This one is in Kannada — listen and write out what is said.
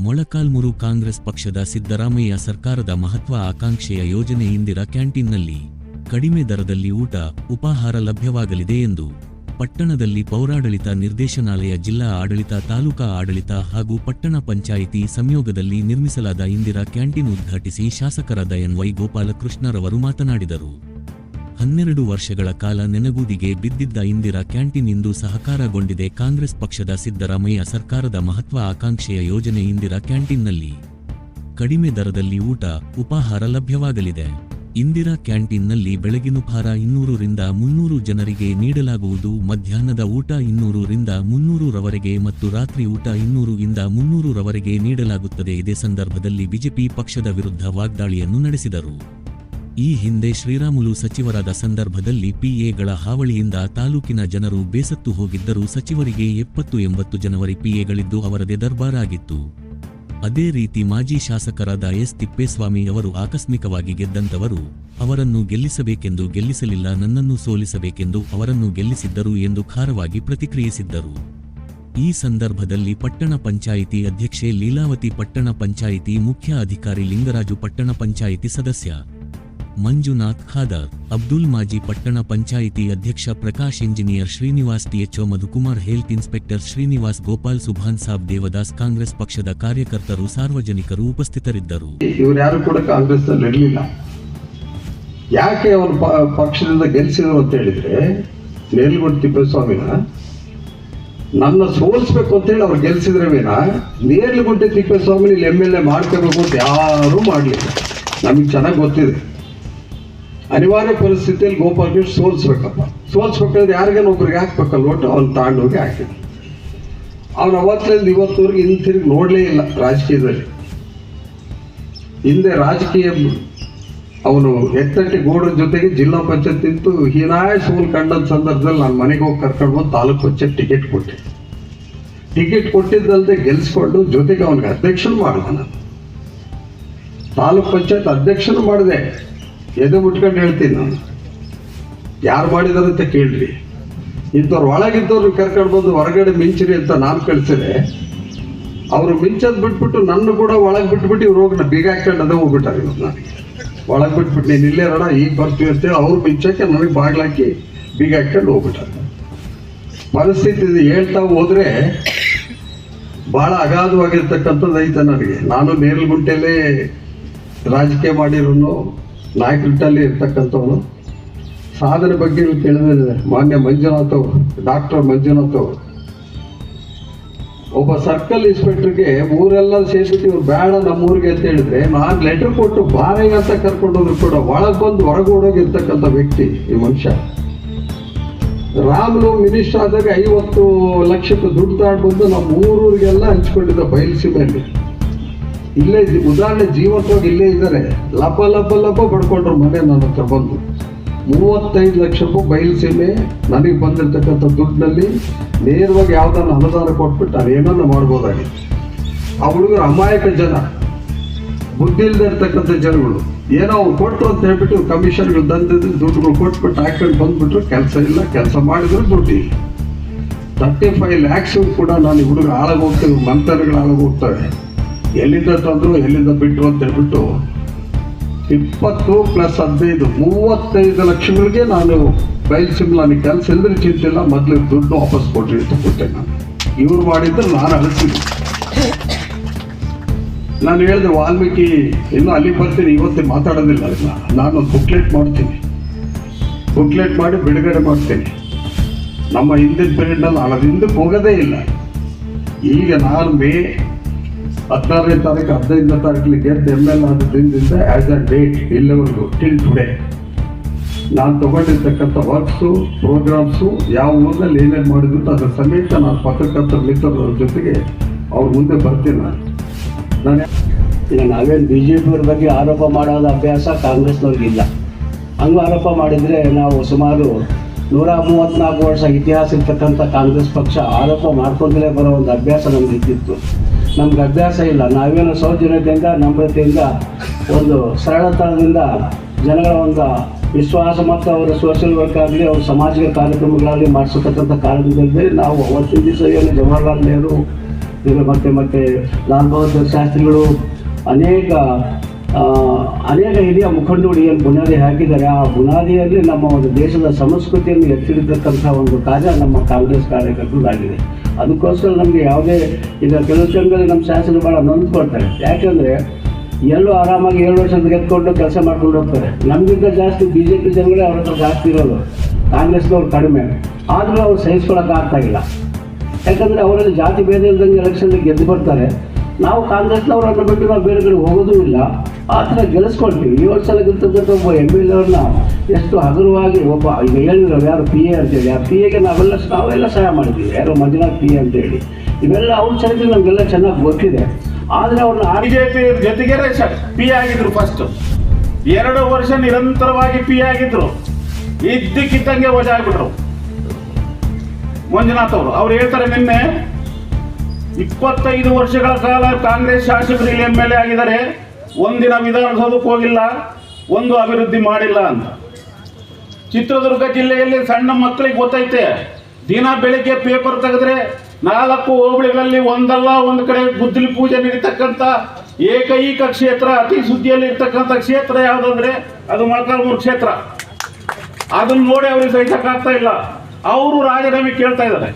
ಮೊಳಕಾಲ್ಮುರು ಕಾಂಗ್ರೆಸ್ ಪಕ್ಷದ ಸಿದ್ದರಾಮಯ್ಯ ಸರ್ಕಾರದ ಮಹತ್ವ ಆಕಾಂಕ್ಷೆಯ ಯೋಜನೆ ಇಂದಿರಾ ಕ್ಯಾಂಟೀನ್ನಲ್ಲಿ. ಕಡಿಮೆ ದರದಲ್ಲಿ ಊಟ, ಉಪಾಹಾರ ಲಭ್ಯವಾಗಲಿದೆ ಎಂದು ಪಟ್ಟಣದಲ್ಲಿ ಪೌರಾಡಳಿತ ನಿರ್ದೇಶನಾಲಯ ಜಿಲ್ಲಾ ಆಡಳಿತ, ತಾಲೂಕಾ ಆಡಳಿತ ಹಾಗೂ ಪಟ್ಟಣ ಪಂಚಾಯಿತಿ ಸಂಯೋಗದಲ್ಲಿ ನಿರ್ಮಿಸಲಾದ ಇಂದಿರಾ ಕ್ಯಾಂಟೀನ್ ಉದ್ಘಾಟಿಸಿ ಶಾಸಕರಾದ ಎನ್ ವೈ ಗೋಪಾಲಕೃಷ್ಣರವರು ಮಾತನಾಡಿದರು. ಹನ್ನೆರಡು ವರ್ಷಗಳ ಕಾಲ ನೆನಗೂದಿಗೆ ಬಿದ್ದಿದ್ದ ಇಂದಿರಾ ಕ್ಯಾಂಟೀನ್ ಇಂದು ಸಹಕಾರಗೊಂಡಿದೆ ಕಾಂಗ್ರೆಸ್ ಪಕ್ಷದ ಸಿದ್ದರಾಮಯ್ಯ ಸರ್ಕಾರದ ಮಹತ್ವ ಆಕಾಂಕ್ಷೆಯ ಯೋಜನೆ ಇಂದಿರಾ ಕ್ಯಾಂಟೀನ್ನಲ್ಲಿ. ಕಡಿಮೆ ದರದಲ್ಲಿ ಊಟ, ಉಪಾಹಾರ ಲಭ್ಯವಾಗಲಿದೆ. ಇಂದಿರಾ ಕ್ಯಾಂಟೀನ್ನಲ್ಲಿ ಬೆಳಗಿನುಪಾರ ಇನ್ನೂರರಿಂದ ಮುನ್ನೂರು ಜನರಿಗೆ ನೀಡಲಾಗುವುದು, ಮಧ್ಯಾಹ್ನದ ಊಟ ಇನ್ನೂರರಿಂದ ಮುನ್ನೂರು ರವರೆಗೆ ಮತ್ತು ರಾತ್ರಿ ಊಟ ಇನ್ನೂರು ಇಂದ ಮುನ್ನೂರು ರವರೆಗೆ ನೀಡಲಾಗುತ್ತದೆ. ಇದೇ ಸಂದರ್ಭದಲ್ಲಿ ಬಿಜೆಪಿ ಪಕ್ಷದ ವಿರುದ್ಧ ವಾಗ್ದಾಳಿಯನ್ನು ನಡೆಸಿದರು. ಈ ಹಿಂದೆ ಶ್ರೀರಾಮುಲು ಸಚಿವರಾದ ಸಂದರ್ಭದಲ್ಲಿ ಪಿಎಗಳ ಹಾವಳಿಯಿಂದ ತಾಲೂಕಿನ ಜನರು ಬೇಸತ್ತು ಹೋಗಿದ್ದರೂ ಸಚಿವರಿಗೆ ಎಪ್ಪತ್ತು ಎಂಬತ್ತು ಜನವರಿ ಪಿಎಗಳಿದ್ದು ಅವರದೇ ದರ್ಬಾರಾಗಿತ್ತು ಅದೇ ರೀತಿ ಮಾಜಿ ಶಾಸಕರಾದ ಎಸ್ ತಿಪ್ಪೇಸ್ವಾಮಿ ಅವರು ಆಕಸ್ಮಿಕವಾಗಿ ಗೆದ್ದಂತವರು ಅವರನ್ನು ಗೆಲ್ಲಿಸಬೇಕೆಂದು ಗೆಲ್ಲಿಸಲಿಲ್ಲ, ನನ್ನನ್ನು ಸೋಲಿಸಬೇಕೆಂದು ಅವರನ್ನು ಗೆಲ್ಲಿಸಿದ್ದರು ಎಂದು ಖಾರವಾಗಿ ಪ್ರತಿಕ್ರಿಯಿಸಿದ್ದರು. ಈ ಸಂದರ್ಭದಲ್ಲಿ ಪಟ್ಟಣ ಪಂಚಾಯಿತಿ ಅಧ್ಯಕ್ಷೆ ಲೀಲಾವತಿ ಪಟ್ಟಣ ಪಂಚಾಯಿತಿ ಮುಖ್ಯ ಅಧಿಕಾರಿ ಲಿಂಗರಾಜು ಪಟ್ಟಣ ಪಂಚಾಯಿತಿ ಸದಸ್ಯ ಮಂಜುನಾಥ್ ಖಾದರ್ ಅಬ್ದುಲ್ ಮಾಜಿ ಪಟ್ಟಣ ಪಂಚಾಯಿತಿ ಅಧ್ಯಕ್ಷ Prakash engineer Srinivas THO Madhukumar health inspector Srinivas Gopal Subhan Sab Devadas Congress ಪಕ್ಷದ ಕಾರ್ಯಕರ್ತರು ಸಾರ್ವಜನಿಕರು ಉಪಸ್ಥಿತರಿದ್ದರು. ಇವರ್ಯಾರು ಯಾರು ಕೂಡ ಕಾಂಗ್ರೆಸ್ ಯಾಕೆ ಅವರು ಪಕ್ಷದಿಂದ ಗೆಲ್ಲಿಸಿದ್ರು ಅಂತ ಹೇಳಿದ್ರೆ ನೇರ್ಲಗುಂಡ ತಿಪ್ಪೇಸ್ವಾಮಿನ, ನನ್ನ ಸೋಲಿಸ್ಬೇಕು ಅಂತ ಹೇಳಿ ಅವ್ರು ಗೆಲ್ಸಿದ್ರೆ ವಿನ Nerlagunte Thippeswamy M L A ಮಾಡ್ಕೋಬೇಕು ಅಂತ ಯಾರೂ ಮಾಡಲಿಲ್ಲ. ನಮಗೆ ಚೆನ್ನಾಗಿ ಗೊತ್ತಿದೆ. ಅನಿವಾರ್ಯ ಪರಿಸ್ಥಿತಿಯಲ್ಲಿ ಗೋಪಾಲಕೃಷ್ಣ ಸೋಲ್ಸ್ಬೇಕಪ್ಪ. ಸೋಲ್ಸ್ಬೇಕಾದ್ರೆ ಯಾರಿಗಾನ ಒಬ್ರಿಗೆ ಹಾಕ್ಬೇಕಲ್ಲ ಒಟ್ಟು ಅವ್ನು ತಗೊಂಡೋಗಿ ಹಾಕಿದ್ರು ಅವ್ನು ಅವತ್ತಿನಿಂದ ಇವತ್ತುವರೆಗೆ ಹಿಂತಿರುಗಿ ನೋಡಲೇ ಇಲ್ಲ ರಾಜಕೀಯದಲ್ಲಿ. ಹಿಂದೆ ರಾಜಕೀಯ ಅವನು ಎತ್ತಟ್ಟಿ ಗೋಡನ ಜೊತೆಗೆ ಜಿಲ್ಲಾ ಪಂಚಾಯತ್ ಇತ್ತು ಹೀನಾಯ ಸೋಲ್ ಕಂಡದ ಸಂದರ್ಭದಲ್ಲಿ ನಾನು ಮನೆಗೆ ಹೋಗಿ ಕರ್ಕೊಂಡು ಬಂದು ತಾಲೂಕು ಪಂಚಾಯತ್ ಟಿಕೆಟ್ ಕೊಟ್ಟೆ. ಟಿಕೆಟ್ ಕೊಟ್ಟಿದ್ದಲ್ಲದೆ ಗೆಲ್ಸ್ಕೊಂಡು ಜೊತೆಗೆ ಅವನಿಗೆ ಅಧ್ಯಕ್ಷನು ಮಾಡಿದೆ ನಾನು. ತಾಲೂಕ್ ಪಂಚಾಯತ್ ಅಧ್ಯಕ್ಷನು ಮಾಡಿದೆ. ಎದೆ ಮುಟ್ಕೊಂಡು ಹೇಳ್ತೀನಿ ನಾನು. ಯಾರು ಮಾಡಿದಾರಂತ ಕೇಳ್ರಿ. ಇಂಥವ್ರು ಒಳಗಿದ್ದವ್ರು ಕರ್ಕೊಂಡು ಬಂದು ಹೊರಗಡೆ ಮಿಂಚಿರಿ ಅಂತ ನಾನು ಕಳಿಸಿದೆ ಅವರು ಮಿಂಚದ್ ಬಿಟ್ಬಿಟ್ಟು ನನ್ನ ಕೂಡ ಒಳಗೆ ಬಿಟ್ಬಿಟ್ಟು ಇವ್ರು ಹೋಗಿ ಬೀಗ ಹಾಕೊಂಡು ಅದೇ ಹೋಗ್ಬಿಟ್ಟಾರೆ ಇವ್ರು ನನಗೆ ಒಳಗೆ ಬಿಟ್ಬಿಟ್ಟು ನೀನು ಇಲ್ಲೇ ಇರೋಣ, ಈಗ ಬರ್ತೀವಿ ಅಂತೇಳಿ ಅವ್ರು ಮಿಂಚಕ್ಕೆ ನನಗೆ ಬಾಗ್ಲಾಕಿ ಬೀಗ ಹಾಕೊಂಡು ಹೋಗ್ಬಿಟ್ಟಾರೆ. ಪರಿಸ್ಥಿತಿ ಹೇಳ್ತಾ ಹೋದ್ರೆ ಬಹಳ ಅಗಾಧವಾಗಿರ್ತಕ್ಕಂಥದ್ದು ಐತೆ ನನಗೆ. ನಾನು ನೇರಲಗುಂಟೆಯಲ್ಲೇ ರಾಜಕೀಯ ಮಾಡಿರೋನು ನಾಯಕರಿಟ್ಟಲ್ಲಿ ಇರ್ತಕ್ಕಂಥವನು. ಸಾಧನೆ ಬಗ್ಗೆ ಕೇಳಿದ್ರೆ ಮಾನ್ಯ ಮಂಜುನಾಥ್ ಅವರು, ಡಾಕ್ಟರ್ ಮಂಜುನಾಥ್ ಅವರು. ಒಬ್ಬ ಸರ್ಕಲ್ ಇನ್ಸ್ಪೆಕ್ಟರ್ಗೆ ಊರೆಲ್ಲ ಸೇರ್ಬಿಟ್ಟು ಇವ್ರು ಬೇಡ ನಮ್ಮೂರಿಗೆ ಅಂತ ಹೇಳಿದ್ರೆ, ನಾನು ಲೆಟರ್ ಕೊಟ್ಟು ಬಾರೆಗೆ ಅಂತ ಕರ್ಕೊಂಡೋದ್ರು ಕೂಡ ಒಳಗೆ ಬಂದು ಹೊರಗೆ ಓಡೋಗಿರ್ತಕ್ಕಂಥ ವ್ಯಕ್ತಿ ಈ ಮನುಷ್ಯ. ರಾಮನು ಮಿನಿಸ್ಟರ್ ಆದಾಗ ಐವತ್ತು ಲಕ್ಷಕ್ಕೆ ದುಡ್ಡು ತಾಡ್ಬಂದು ನಮ್ಮ ಊರೂರಿಗೆಲ್ಲ ಹಂಚ್ಕೊಂಡಿದ್ದ ಬಯಲುಸೀಮೆಯಲ್ಲಿ ಇಲ್ಲೇ ಉದಾಹರಣೆ ಜೀವಂತವಾಗಿ ಇಲ್ಲೇ ಇದ್ದಾರೆ. ಲಪ ಲಪ ಲಪ ಪಡ್ಕೊಂಡ್ರು ಮನೆ ನನ್ನ ಹತ್ರ ಬಂದು. ಮೂವತ್ತೈದು ಲಕ್ಷ ರೂಪಾಯಿ ಬಯಲುಸೀಮೆ ನನಗೆ ಬಂದಿರತಕ್ಕಂಥ ದುಡ್ಡಿನಲ್ಲಿ ನೇರವಾಗಿ ಯಾವುದನ್ನು ಅನುದಾನ ಕೊಟ್ಬಿಟ್ಟು ನಾನು ಏನನ್ನ ಮಾಡ್ಬೋದಾಗಿತ್ತು ಆ ಹುಡುಗರು ಅಮಾಯಕ ಜನ. ಬುದ್ಧಿ ಇರ್ತಕ್ಕಂಥ ಜನಗಳು. ಏನೋ ಅವ್ರು ಕೊಟ್ಟರು ಅಂತ ಹೇಳ್ಬಿಟ್ಟು ಕಮಿಷನ್ಗಳು ತಂದಿದ್ದು ದುಡ್ಡುಗಳು ಕೊಟ್ಬಿಟ್ಟು ಹಾಕೊಂಡು ಬಂದ್ಬಿಟ್ರು, ಕೆಲಸ ಇಲ್ಲ, ಕೆಲಸ ಮಾಡಿದ್ರು ದುಡ್ಡಿ ತರ್ಟಿ ಫೈವ್ ಲ್ಯಾಕ್ಸ್ ಕೂಡ ನಾನು ಹುಡುಗರು ಹುಡುಗ ಹಾಳಾಗಿ ಹೋಗ್ತೇವೆ ಮಂತರ್ಗಳು ಹಾಳಾಗಿ ಹೋಗ್ತವೆ. ಎಲ್ಲಿಂದ ತಂದರು, ಎಲ್ಲಿಂದ ಬಿಟ್ಟು ಅಂತ ಹೇಳ್ಬಿಟ್ಟು ಇಪ್ಪತ್ತು ಪ್ಲಸ್ ಹದಿನೈದು, ಮೂವತ್ತೈದು ಲಕ್ಷಗಳಿಗೆ ನಾನು ಬಯಲ್ಸಿಮ್ ನನಗೆ ಕೆಲಸ ಇಲ್ಲದ್ರೆ ಚಿಂತಿಲ್ಲ ಮೊದಲು ದುಡ್ಡು ವಾಪಸ್ ಕೊಟ್ರಿ ಅಂತ ಕೊಟ್ಟೆ ನಾನು. ಇವ್ರು ಮಾಡಿದ್ರೆ ನಾನು ಅಳಿಸಿದ್ದೆ. ನಾನು ಹೇಳಿದೆ ವಾಲ್ಮೀಕಿ, ಇನ್ನೂ ಅಲ್ಲಿ ಬರ್ತೀನಿ, ಇವತ್ತೇ ಮಾತಾಡೋದಿಲ್ಲ ಅದನ್ನ ನಾನು ಬುಕ್ಲೆಟ್ ಮಾಡ್ತೀನಿ. ಬುಕ್ಲೆಟ್ ಮಾಡಿ ಬಿಡುಗಡೆ ಮಾಡ್ತೀನಿ. ನಮ್ಮ ಹಿಂದಿನ ಪೀರಿಯಡ್ನಲ್ಲಿ ಅಳದಿಂದ ಹೋಗೋದೇ ಇಲ್ಲ. ಈಗ ನಾನು ಮೇ ಹದಿನಾರನೇ ತಾರೀಕು ಹದಿನೈದನೇ ಗೆದ್ದು ಎಂ ಎಲ್ ಆದ ದಿನದಿಂದ ಆ್ಯಸ್ ಅ ಡೇಟ್ ಇಲ್ಲಿವರೆಗೂ ಟಿಲ್ ಟುಡೇ ನಾನು ತಗೊಂಡಿರ್ತಕ್ಕಂಥ ವರ್ಕ್ಸು ಪ್ರೋಗ್ರಾಮ್ಸು ಯಾವ ಊರಿನಲ್ಲಿ ಏನೇನು ಮಾಡಿದ್ರು ಅದರ ಸಮೇತ ನಾನು ಪತ್ರಕರ್ತರ ಮಿತ್ರರ ಜೊತೆಗೆ ಅವ್ರ ಮುಂದೆ ಬರ್ತೀನಿ ನಾನು. ನಾನು ಈಗ ನಾವೇನು ಬಿ ಜೆ ಪಿಯವ್ರ ಬಗ್ಗೆ ಆರೋಪ ಮಾಡೋದ ಅಭ್ಯಾಸ ಕಾಂಗ್ರೆಸ್ನವ್ರಿಗಿಲ್ಲ ಹಂಗೆ ಆರೋಪ ಮಾಡಿದರೆ ನಾವು ಸುಮಾರು ನೂರ ಮೂವತ್ತ್ನಾಲ್ಕು ವರ್ಷ ಇತಿಹಾಸ ಇರ್ತಕ್ಕಂಥ ಕಾಂಗ್ರೆಸ್ ಪಕ್ಷ ಆರೋಪ ಮಾಡ್ಕೊಂಡಲೇ ಬರೋ ಒಂದು ಅಭ್ಯಾಸ ನಮ್ಗೆ ಇದ್ದಿತ್ತು. ನಮ್ಗೆ ಅಭ್ಯಾಸ ಇಲ್ಲ. ನಾವೇನು ಸೌಜನ್ಯದಿಂದ, ನಮ್ರತೆಯಿಂದ, ಒಂದು ಸರಳತನದಿಂದ ಜನಗಳ ಒಂದು ವಿಶ್ವಾಸ ಮತ್ತು ಅವರ ಸೋಷಿಯಲ್ ವರ್ಕ್ ಆಗಲಿ, ಅವ್ರ ಸಾಮಾಜಿಕ ಕಾರ್ಯಕ್ರಮಗಳಾಗಲಿ ಮಾಡಿಸತಕ್ಕಂಥ ಕಾರಣದಲ್ಲಿ ನಾವು ಅವತ್ತಿನ ದಿವಸ ಏನು ಜವಾಹರ್ಲಾಲ್ ನೆಹರು ಮತ್ತು ಮತ್ತೆ ಲಾಲ್ ಬಹದ್ದೂರ್ ಶಾಸ್ತ್ರಿಗಳು ಅನೇಕ ಅನೇಕ ಹಿರಿಯ ಮುಖಂಡರು ಏನು ಬುನಾದಿ ಹಾಕಿದ್ದಾರೆ, ಆ ಬುನಾದಿಯಲ್ಲಿ ನಮ್ಮ ಒಂದು ದೇಶದ ಸಂಸ್ಕೃತಿಯನ್ನು ಎತ್ತಿಡತಕ್ಕಂಥ ಒಂದು ಕಾರ್ಯ ನಮ್ಮ ಕಾಂಗ್ರೆಸ್ ಕಾರ್ಯಕರ್ತರಾಗಿದೆ ಅದಕ್ಕೋಸ್ಕರ ನಮಗೆ ಯಾವುದೇ, ಈಗ ಕೆಲವು ಸಂಘದಲ್ಲಿ ನಮ್ಮ ಶಾಸನ ಭಾಳ ನೊಂದ್ಕೊಳ್ತಾರೆ. ಯಾಕೆಂದರೆ ಎಲ್ಲೂ ಆರಾಮಾಗಿ ಏಳು ವರ್ಷದ ಗೆದ್ಕೊಂಡು ಕೆಲಸ ಮಾಡ್ಕೊಂಡು ಹೋಗ್ತಾರೆ. ನಮಗಿಂತ ಜಾಸ್ತಿ ಬಿ ಜೆ ಪಿ ಜನಗಳೇ ಅವ್ರ ಹತ್ರ ಜಾಸ್ತಿ ಇರೋದು, ಕಾಂಗ್ರೆಸ್ನವ್ರು ಕಡಿಮೆ. ಆದರೂ ಅವ್ರು ಸಹಿಸ್ಕೊಳಕ್ಕೆ ಆಗ್ತಾ ಇಲ್ಲ. ಯಾಕಂದರೆ ಅವರಲ್ಲಿ ಜಾತಿ ಭೇದ ಇಲ್ದಂಗೆ ಎಲೆಕ್ಷನ್ ಗೆದ್ದು ಬರ್ತಾರೆ. ನಾವು ಕಾಂಗ್ರೆಸ್ನವರನ್ನು ಬಿಟ್ಟು ನಾವು ಬೇರೆ ಕಡೆ ಹೋಗೋದೂ ಇಲ್ಲ. ಆ ಥರ ಗೆಲ್ಲಿಸ್ಕೊಳ್ತೀವಿ. ಈ ವರ್ಷ ಗೆಲ್ತಕ್ಕಂಥ ಒಬ್ಬ ಎಂ ಎಲ್ ಅವ್ರನ್ನ ಎಷ್ಟು ಹಗುರವಾಗಿ ಒಬ್ಬ, ಈಗ ಹೇಳಿದ್ರು ಯಾರು ಪಿ ಎ ಅಂತೇಳಿ ಆ ಪಿ ಎಗೆ ನಾವೆಲ್ಲ ನಾವೆಲ್ಲ ಸಹಾಯ ಮಾಡಿದ್ದೀವಿ ಯಾರೋ ಮಂಜುನಾಥ್ ಪಿ ಎ ಅಂತೇಳಿ ಇವೆಲ್ಲ ಅವ್ರ ಚರಿತ್ರೆ ನಮಗೆಲ್ಲ ಚೆನ್ನಾಗಿ ಗೊತ್ತಿದೆ. ಆದರೆ ಅವ್ರನ್ನ ಬಿಜೆಪಿ ಜೊತೆಗೆ ಪಿ ಆಗಿದ್ರು ಫಸ್ಟ್ ಎರಡು ವರ್ಷ ನಿರಂತರವಾಗಿ ಪಿ ಆಗಿದ್ರು. ಇದ್ದಕ್ಕಿದ್ದಂಗೆ ವಜಾ ಆಗ್ಬಿಟ್ರು ಮಂಜುನಾಥ್ ಅವರು. ಅವ್ರು ಹೇಳ್ತಾರೆ ನಿನ್ನೆ ಇಪ್ಪತ್ತೈದು ವರ್ಷಗಳ ಕಾಲ ಕಾಂಗ್ರೆಸ್ ಶಾಸಕರು ಎಂ ಎಲ್ ಎ ಆಗಿದ್ದಾರೆ. ಒಂದಿನ ವಿಧಾನಸೌಧಕ್ಕೆ ಹೋಗಿಲ್ಲ, ಒಂದು ಅಭಿವೃದ್ಧಿ ಮಾಡಿಲ್ಲ ಅಂತ. ಚಿತ್ರದುರ್ಗ ಜಿಲ್ಲೆಯಲ್ಲಿ ಸಣ್ಣ ಮಕ್ಕಳಿಗೆ ಗೊತ್ತೈತೆ, ದಿನ ಬೆಳಿಗ್ಗೆ ಪೇಪರ್ ತೆಗೆದ್ರೆ ನಾಲ್ಕು ಹೋಬಳಿಗಳಲ್ಲಿ ಒಂದಲ್ಲ ಒಂದು ಕಡೆ ಗುದ್ದಲಿ ಪೂಜೆ ನಡೀತಕ್ಕಂಥ ಏಕೈಕ ಕ್ಷೇತ್ರ, ಅತಿ ಸುದ್ದಿಯಲ್ಲಿ ಇರ್ತಕ್ಕಂಥ ಕ್ಷೇತ್ರ ಯಾವುದಂದ್ರೆ ಅದು ಮೊಳಕಾಲ್ಮೂರು ಕ್ಷೇತ್ರ. ಅದನ್ನ ನೋಡಿ ಅವ್ರಿಗೆ ಸಹಿಸಕ್ಕಾಗ್ತಾ ಇಲ್ಲ. ಅವರು ರಾಜೀನಾಮೆ ಕೇಳ್ತಾ ಇದ್ದಾರೆ.